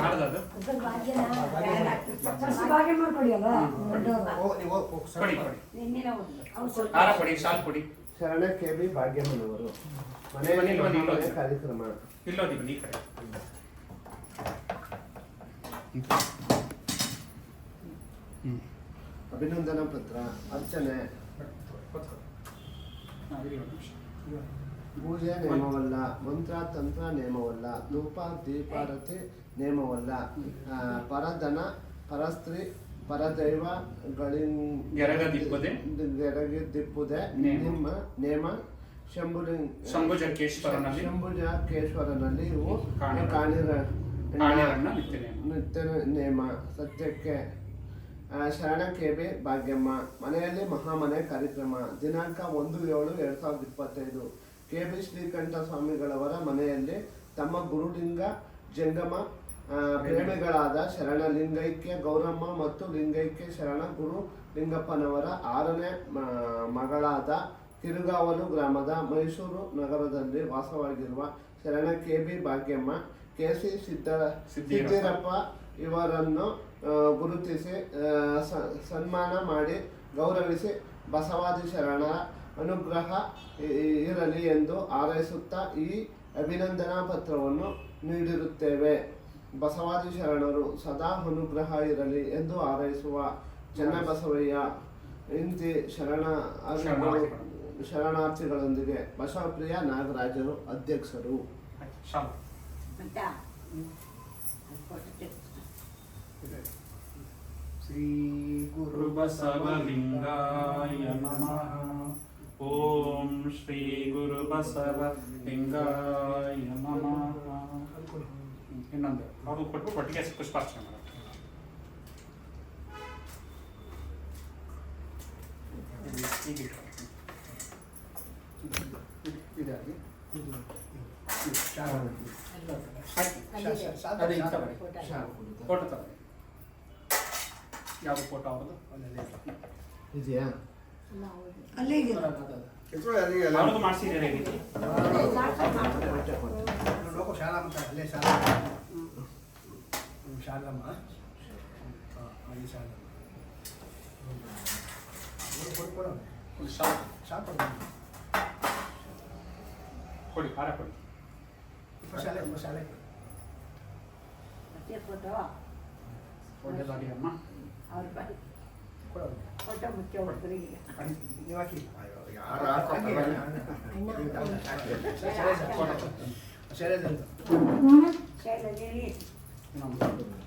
ಮಾಡ್ದದು? ಕೊಡಿ ಕೊಡಿ. ಹಾರ ಕೊಡಿ ಶಾಲ್ ಕೊಡಿ. ಶರಣ ಕೆ ಬಿ ಭಾಗ್ಯಮ್ಮನವರು. ಮನೆ. ಕಾರ್ಯಕ್ರಮ. ಇಲ್ಲೋದಿ ಬನ್ನಿ ಈ ಕಡೆ. ಅಭಿನಂದನಾ ಪತ್ರ ಅರ್ಚನೆ. ಪೂಜೆ ನೇಮವಲ್ಲ ಮಂತ್ರ ತಂತ್ರ ನೇಮವಲ್ಲ ಧೂಪ ದೀಪಾರತಿ ನೇಮವಲ್ಲ ಆ, ಪರಧನ ಪರಸ್ತ್ರೀ ಪರದೈವ ಗೆರಗದಿಪ್ಪದೆ. ಗೆರಗದಿಪ್ಪುದೆ ನೇಮ. ನಿಮ್ಮ ನೇಮ ಶಂಭುಲಿಂಗ ಶಂಭುಜಕ್ಕೇಶ್ವರನಲ್ಲಿ ಶಂಭುಜಕೇಶ್ವರನಲ್ಲಿ ಇವು ಕಾಣಿರ. ನಿತ್ಯ ನೇಮ. ಸತ್ಯಕ್ಕೆ ಶರಣಕ್ಕೆ ಶರಣ ಕೆಬಿ ಭಾಗ್ಯಮ್ಮ ಮನೆಯಲ್ಲಿ ಮಹಾಮನೆ ಕಾರ್ಯಕ್ರಮ ದಿನಾಂಕ ಒಂದು ಏಳು ಎರಡ್ ಸಾವಿರದ ಇಪ್ಪತ್ತೈದು ಕೆ ಬಿ ಶ್ರೀಕಂಠ ಸ್ವಾಮಿಗಳವರ ಮನೆಯಲ್ಲಿ ತಮ್ಮ ಗುರುಲಿಂಗ ಜಂಗಮ ಪ್ರೇಮಿಗಳಾದ ಶರಣ ಲಿಂಗೈಕ್ಯ ಗೌರಮ್ಮ ಮತ್ತು ಲಿಂಗೈಕ್ಯ ಶರಣ ಗುರು ಲಿಂಗಪ್ಪನವರ ಆರನೇ ಮಗಳಾದ ತಿರುಗಾವಲು ಗ್ರಾಮದ ಮೈಸೂರು ನಗರದಲ್ಲಿ ವಾಸವಾಗಿರುವ Sharana K B Bhagyamma K C Sidda Siddirappa. ಇವರನ್ನು ಗುರುತಿಸಿ ಸನ್ಮಾನ ಮಾಡಿ ಗೌರವಿಸಿ ಬಸವಾದಿ ಶರಣ ಅನುಗ್ರಹ ಇರಲಿ ಎಂದು ಹಾರೈಸುತ್ತಾ ಈ ಅಭಿನಂದನಾ ಪತ್ರವನ್ನು ನೀಡಿರುತ್ತೇವೆ ಬಸವಾದಿ ಶರಣರು ಸದಾ ಅನುಗ್ರಹ ಇರಲಿ ಎಂದು ಹಾರೈಸುವ ಚನ್ನಬಸವಯ್ಯ ಇಂತಿ ಶರಣ ಶರಣಾರ್ಥಿಗಳು. ಶರಣಾರ್ಥಿಗಳೊಂದಿಗೆ ಬಸವಪ್ರಿಯ ನಾಗರಾಜರು ಅಧ್ಯಕ್ಷರು. ಶ್ರೀ ಗುರು ಬಸವಲಿಂಗಾಯ ನಮಃ. ಓಂ ಶ್ರೀ ಗುರು ಬಸವಲಿಂಗಾಯ ನಮಃ. ಇನ್ನೊಂದು. ಅವ್ರಿಗೆ ಕೊಟ್ಟು ಒಟ್ಟಿಗೆ ಪುಷ್ಪಾರ್ಚನೆ ಹೀಗೆ ಇದಾಗಿ. ಫೋಟೋ ತಗೊಳ್ಳಿ ಯಾವ ಫೋಟೋ ಅವ್ರದ್ದು ಇದೆಯಾ ಅವ್ರದ್ದು ಮಾಡಿಸಿದ್ದೀರಾ ಹೇಗೆ ಒಂದು ಶಾಲ್ ಕೊಡಿ. ಹಾರ ಕೊಡಿ. ಒಳ್ಳೆದಾಗಿ ಅಮ್ಮ. ಇನ್ನೊಂದು ಫೋಟೋ ಅಲ್ಲೇ ಡಬ್ಬ ಹಾಕಿತ್ತು ಹ್ಞೂ ಶಾಲೆ ಪುಸ್ತಕ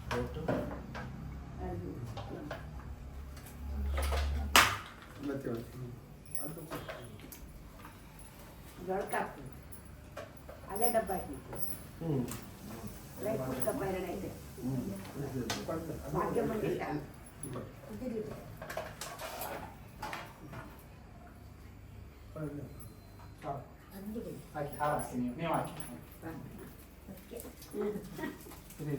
ಬೈರಣ ಐತೆ ಹ್ಞೂ ಇದು. ಭಾಗ್ಯ ಮಂಡಿತ ಹಾಕಿ ಹಾರ ಹಾಕಿ 入れ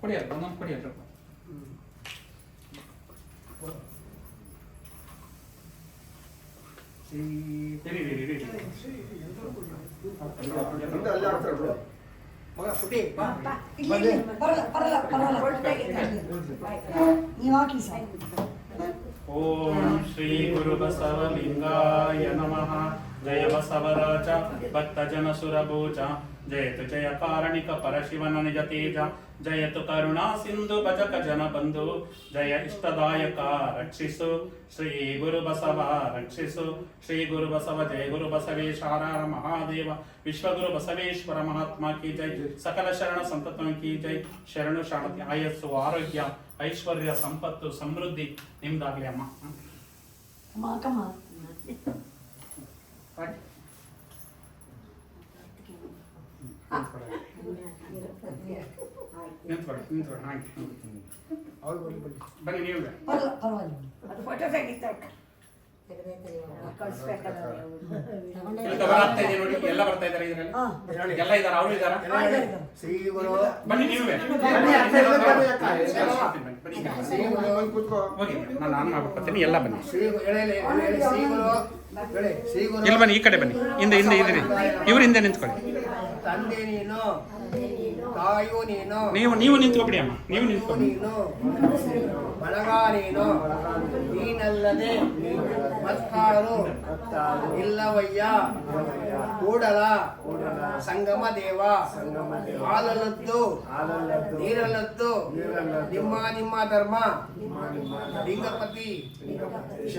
これ、やろ、これやろ。ಒಂದೊಂದು ಕೊಡಿ ಅದ್ರ ಇರಿ ಇರಿ ಇರಿ ಇರಿ. ನೀವು ಹಾಕಿ ಸರ್ ಓಂ ಶ್ರೀ ಗುರು ಬಸವಲಿಂಗಾಯ ನಮಃ ಜಯ ಬಸವರಾಜ ಭಕ್ತ ಜನ ಸುರಭೋಜ ಜಯತು ಜಯ ಕಾರಣಿಕ ಪರಶಿವನ ನಿಜ ತೇಜ ಜಯತು ಕರುಣಾ ಸಿಂಧು ಭಜಕ ಜನ ಬಂಧು ಜಯ ಇಷ್ಟದಾಯಕ ರಕ್ಷಿಸು ಶ್ರೀ ಗುರು ಬಸವ ರಕ್ಷಿಸು ಶ್ರೀ ಗುರು ಬಸವ ಜಯ ಗುರು ಬಸವೇಶ್ವರ ಮಹಾದೇವ ವಿಶ್ವಗುರು ಬಸವೇಶ್ವರ ಮಹಾತ್ಮ ಕಿ ಜೈ ಸಕಲ ಶರಣ ಸಂತತ ಕಿ ಜೈ ಶರಣು ಶಾಂತಿ ಆಯಸ್ಸು ಆರೋಗ್ಯ ಐಶ್ವರ್ಯ ಸಂಪತ್ತು ಸಮೃದ್ಧಿ ನಿಮ್ದಾಗ್ಲಿ ಅಮ್ಮ. ಮಾಕಮ್ಮ ನಿಂತ್ಕೊಳ್ಳಿ ನಿಂತ್ಕೊಳ್ಳಿ ಹಾಗೆ ಬನ್ನಿ ನೀವು ಪರವಾಗಿಲ್ಲ ಪರವಾಗಿಲ್ಲ ಅದು ಫೋಟೋ ತೆಗಿತಾರೆ ಎಲ್ಲ ಬರ್ತಾ ಇದ್ದಾರೆ ಇದರಲ್ಲಿ. ಎಲ್ಲ ಇದ್ದಾರೆ ಅವರು ಗುರು ಬನ್ನಿ ನೀವೇ ಬನ್ನಿ, ಎಲ್ಲ ಬನ್ನಿ. ಬನ್ನಿ ಬನ್ನಿ ನಾನು ಮಾಡ್ಕೊತೀನಿ ಎಲ್ಲ ಬನ್ನಿ. ಇಲ್ಲಿ ಬನ್ನಿ ಈ ಕಡೆ ಬನ್ನಿ. ಹಿಂದೆ ಹಿಂದೆ ಇದ್ರಿ ಇವ್ರ ಹಿಂದೆ ನಿಂತ್ಕೊಳ್ಳಿ. ತಂದೆ ನೀನು ತಾಯು ನೀನು? ನೀವು ನೀವು ನಿಂತ್ಕೊಬಿಡಿ ಅಮ್ಮ. ನೀವು ಮಗು ನೀನು ನೀನಲ್ಲದೆ ಮತ್ತಾರು ಇಲ್ಲವಯ್ಯ? ಕೂಡಲ ಸಂಗಮ ದೇವ ಹಾಲಲ್ಲದ್ದು ನೀರಲ್ಲದ್ದು ನಿಮ್ಮ ನಿಮ್ಮ ಧರ್ಮ. ಲಿಂಗಪತಿ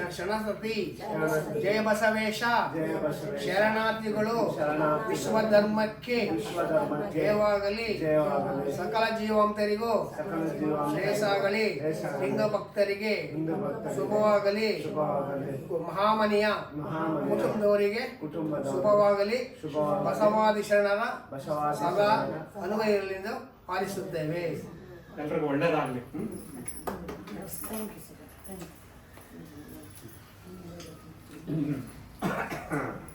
ಕ್ಷಣಸತಿ ಜಯಬಸವೇಶ ಜಯ ಬಸವೇಶ ಶರಣಾರ್ಥಿಗಳು ವಿಶ್ವ ಧರ್ಮಕ್ಕೆ ಜಯವಾಗಲಿ. ಸಕಲ ಜೀವಾಂತರಿಗೂ ಶ್ರೇಯಸ್ಸಾಗಲಿ ಲಿಂಗ ಭಕ್ತರಿಗೆ ಶುಭವಾಗಲಿ. ಮಹಾಮನಿಯ ಕುಟುಂಬದವರಿಗೆ ಶುಭವಾಗಲಿ. ಬಸವಾದಿ ಶರಣರ ಸದಾ ಅನುಭವಿಗಳಿಂದ ಪಾಲಿಸುತ್ತೇವೆ. ಎಲ್ರಿಗೂ ಒಳ್ಳೇದಾಗಲಿ. Thank you sir thank you